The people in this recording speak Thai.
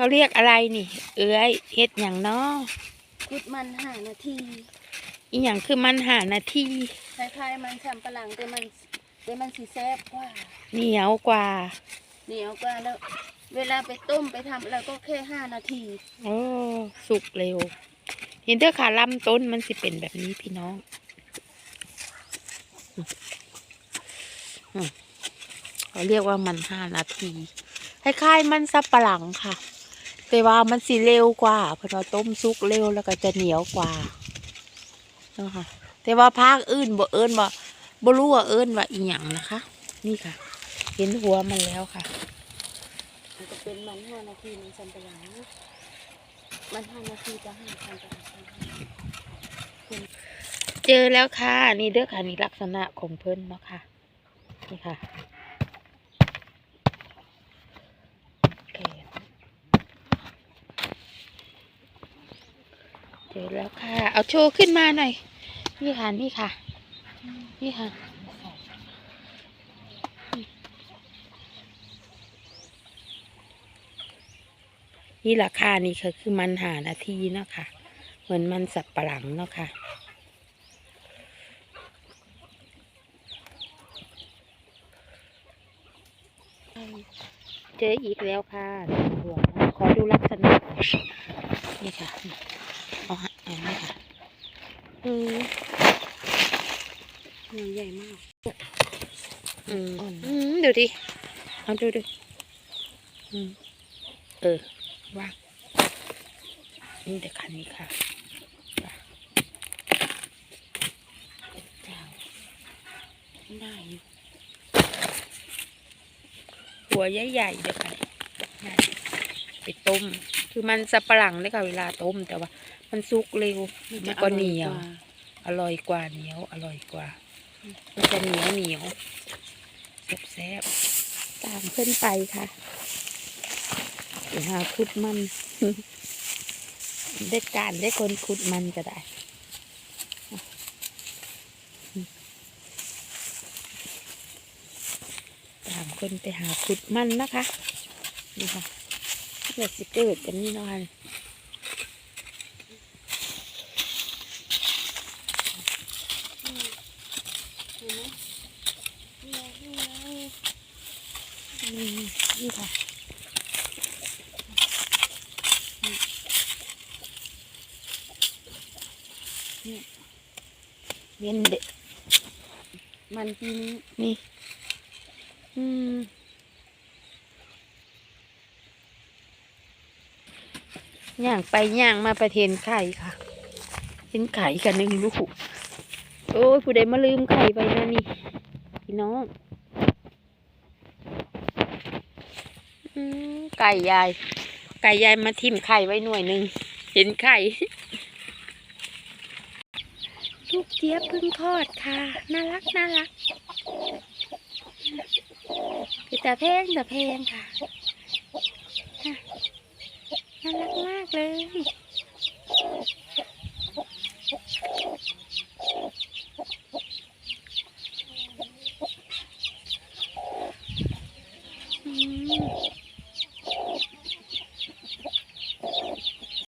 เขาเรียกอะไรนี่ เอ้ยเฮ็ดอย่างเนาะกุดมันห้านาทีอีหยังคือมันหานาทีคล้ายๆมันสำปะหลังแต่มันแต่มันสีแซ่บกว่า เหนียวกว่า เหนียวกว่าแล้ว เวลาไปต้มไปทำอะไรก็แค่ห้านาทีโอ้สุกเร็ว เห็นเด้อค่ะลำต้นมันสิเป็นแบบนี้พี่น้องอืมอืมเขาเรียกว่ามันห้านาทีคล้ายๆมันสับปะหลังค่ะ แต่ว่ามันสิเร็วกว่าเพราะเราต้มสุกเร็วแล้วก็จะเหนียวกว่าเนาะค่ะแต่ว่าภาคอื่นบ่เอิ้นว่าบ่รู้ว่าเอิ้นว่าอีหยังนะคะ นี่ค่ะ เห็นหัวมันแล้วค่ะมันจะเป็นมันห้านาทีมันสำปะหลังมันห้านาทีจะห้าสำปะหลังเจอแล้วค่ะ นี่เด้อค่ะนี่ลักษณะของเพิ่นเนาะค่ะนี่ค่ะแขน เจอแล้วค่ะ เอาโชว์ขึ้นมาหน่อย นี่ค่ะ นี่ค่ะ นี่ค่ะ นี่ราคานี่คือคือมันหานาทีเนาะค่ะ เหมือนมันสับปะหลังเนาะค่ะเจออีกแล้วค่ะ ขอดูลักษณะ นี่ค่ะ เอา ฮะเอานี่ค่ะออหน่วยใหญ่มาก อืมอืมดูดิเอาดูดูอืมเออว่างนี่เดี๋ยวคันนี้ค่ะได้อยู่หัวใหญ่ๆเดี๋ยวค่ะได้ไปต้ม คือมันสับปะหลังเลยค่ะเวลาต้มแต่ว่า มันสุกเร็วมันก็เหนียว อร่อยกว่าเหนียว อร่อยกว่า มันจะเหนียวเหนียวแซ่บๆตามขึ้นไปค่ะไปหาขุดมันได้การได้คนขุดมันก็ได้ตามคนไปหาขุดมันนะคะนี่ค่ะ เกิดสิเกิดกันนี่เนาะค่ะเห็นไหมนี่ไงนี่ไงอืมนี่ค่ะเย็นเด็ดมันปีนี้นี่ อืม ย่างไปย่างมาประเทนไข่ค่ะ เห็นไข่กันหนึ่งลูกโอ้ยผู้ใดมาลืมไข่ไปนะนี่พี่น้องไก่ยาย ไก่ยายมาทิ่มไข่ไว้หน่วยหนึ่งเห็นไข่ลูกเจี๊ยบเพิ่งคลอดค่ะ น่ารักน่ารักแต่แพงแต่แพงค่ะค่ะ น่ารักมากเลย